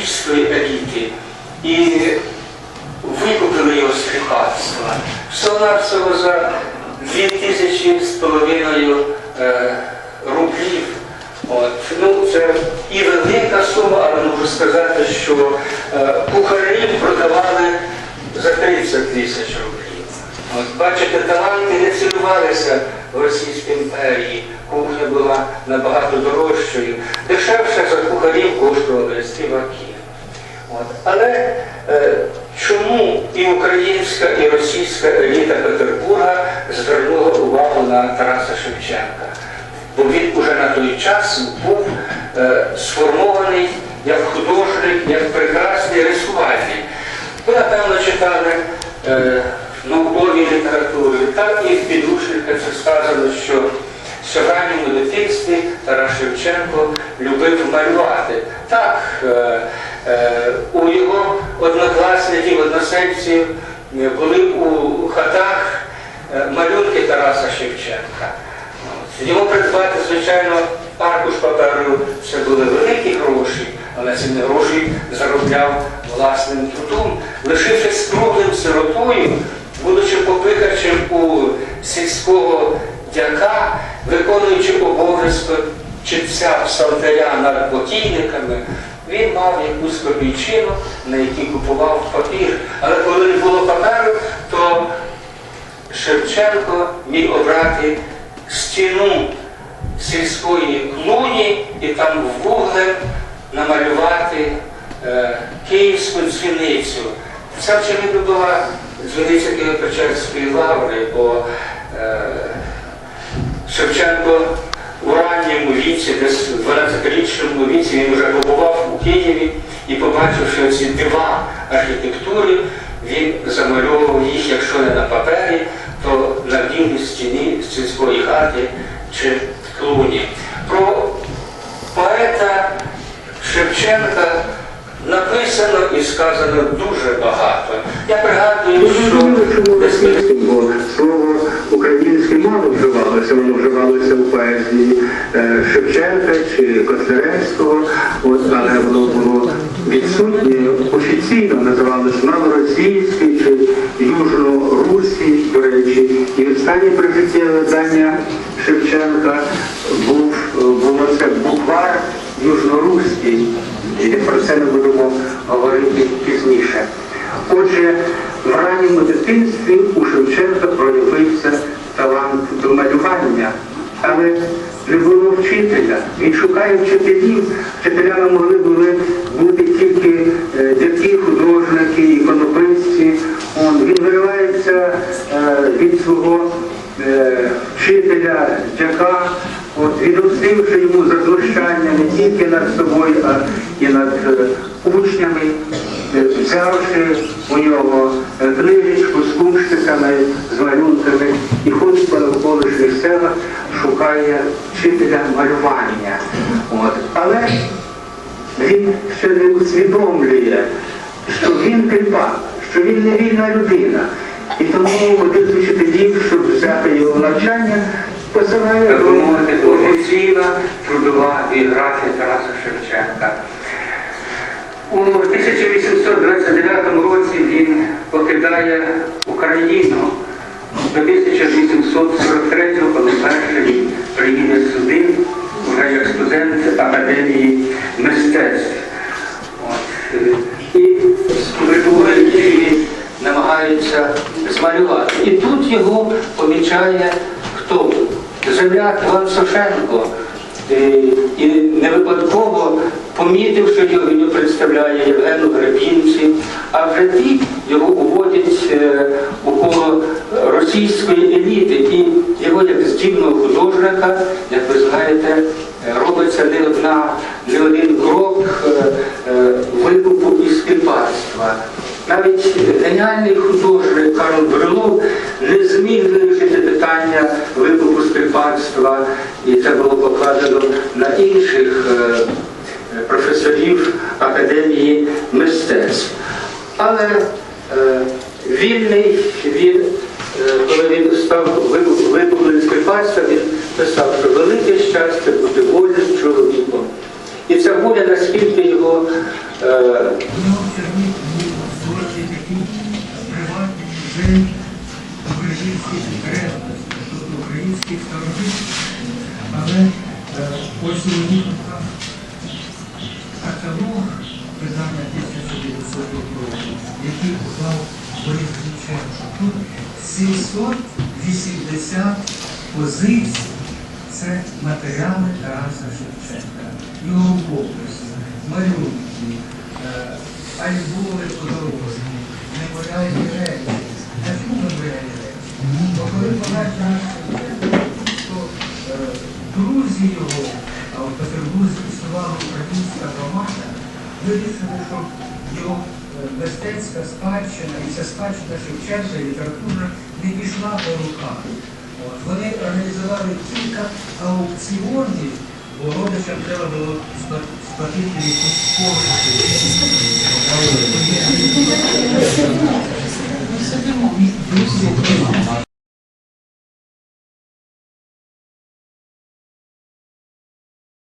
російської еліти і викупили його з кріпацтва. Всього-навсього за дві тисячі з половиною е, рублів. От. Ну, це і велика сума, але можу сказати, що е, кухарів продавали за 30 тисяч рублів. От, бачите, таланти не цінувалися в Російській імперії. Кухня була набагато дорожчою. Дешевше за кухарів коштували співаки. Але е, чому і українська, і російська еліта Петербурга звернула увагу на Тараса Шевченка? Бо він уже на той час був е, сформований як художник, як прекрасний рисувальник. Ви, напевно, читали е, в науковій літературі, так і в підручниках це сказано, що ще в ранньому дитинстві Тарас Шевченко любив малювати. Так, е, е, у його однокласників, односельців е, були у хатах малюнки Тараса Шевченка. Йому придбати, звичайно, аркуш паперу це були великі гроші, але ці гроші заробляв власним трудом, лишившись круглим сиротою, будучи попихачем у сільського дяка, виконуючи обов'язки читця псалтаря над покійниками, він мав якусь копійчину, на якій купував папір. Але коли не було паперу, то Шевченко міг обрати стіну сільської клуні і там вуглем намалювати е, київську дзвіницю. Це очевидно була дзвіниця Києво-Печерської лаври, бо Шевченко у ранньому віці, десь в 12-річному віці, він вже побував у Києві і побачивши ці дива архітектури, він замальовував їх, якщо не на папері, то на вільній стіні сільської хати чи клуні. Про поета Шевченка написано і сказано дуже багато. Я пригадую, що десь слово українське мало вживалося, воно вживалося у поезії е, Шевченка чи Котляревського, от, але воно було відсутнє офіційно називалося малоросійський чи южно-руський, до речі. І останнє прижиттєве видання Шевченка був, було це буквар южно-руський. І про це ми будемо говорити пізніше. Отже, в ранньому дитинстві у Шевченка проявився Він шукає вчителів. Вчителями могли були бути тільки е, дяки, художники, іконописці. Он, він виривається е, від свого е, вчителя, дяка, відомстивши йому за не тільки над собою, а і над учнями, взявши у нього е, книжечку з кумштиками, з малюнками і ходить по навколишніх селах, шукає вчителя малювання. От. Але він ще не усвідомлює, що він кріпак, що він не вільна людина. І тому один з вчителів, щоб взяти його навчання, посилає мовити, офіційна трудова біографія Тараса Шевченка. У 1829 році він покидає Україну. До 1843-го, коли вперше він приїде сюди, вже як студент Академії мистецтв. От. І прибуває намагаються змалювати. І тут його помічає хто? Земляк Іван Сошенко. Е, І не випадково помітив, що його представляє Євгену Гребінці, а вже ті його уводять е, у коло російської еліти. І його як здібного художника, як ви знаєте, е, робиться не одна, не один крок е, викупу і співпарства. Навіть геніальний художник Карл Брилов не зміг вирішити питання викупу співпарства, і це було покладено на інших професорів Академії мистецтв. Але е, вільний він, е, коли він став викуплений співпарства, він писав, що велике щастя бути вольним чоловіком. І ця воля наскільки його е, Його 1900 який уклав Борис Гринченко. Тут 780 позицій. Це матеріали Тараса Шевченка, його рукописи, малюнки, е, альбоми подорожні, меморіальні речі. Чому меморіальні речі? Бо коли помер Тарас Шевченко, то е, друзі його, а в Петербурзі існувала українська громада, вирішили, що його е, мистецька спадщина і ця спадщина Шевченка і літературна не пішла по руках. Вони організували кілька аукціонів, бо родичам треба було спла- сплатити якусь кошти.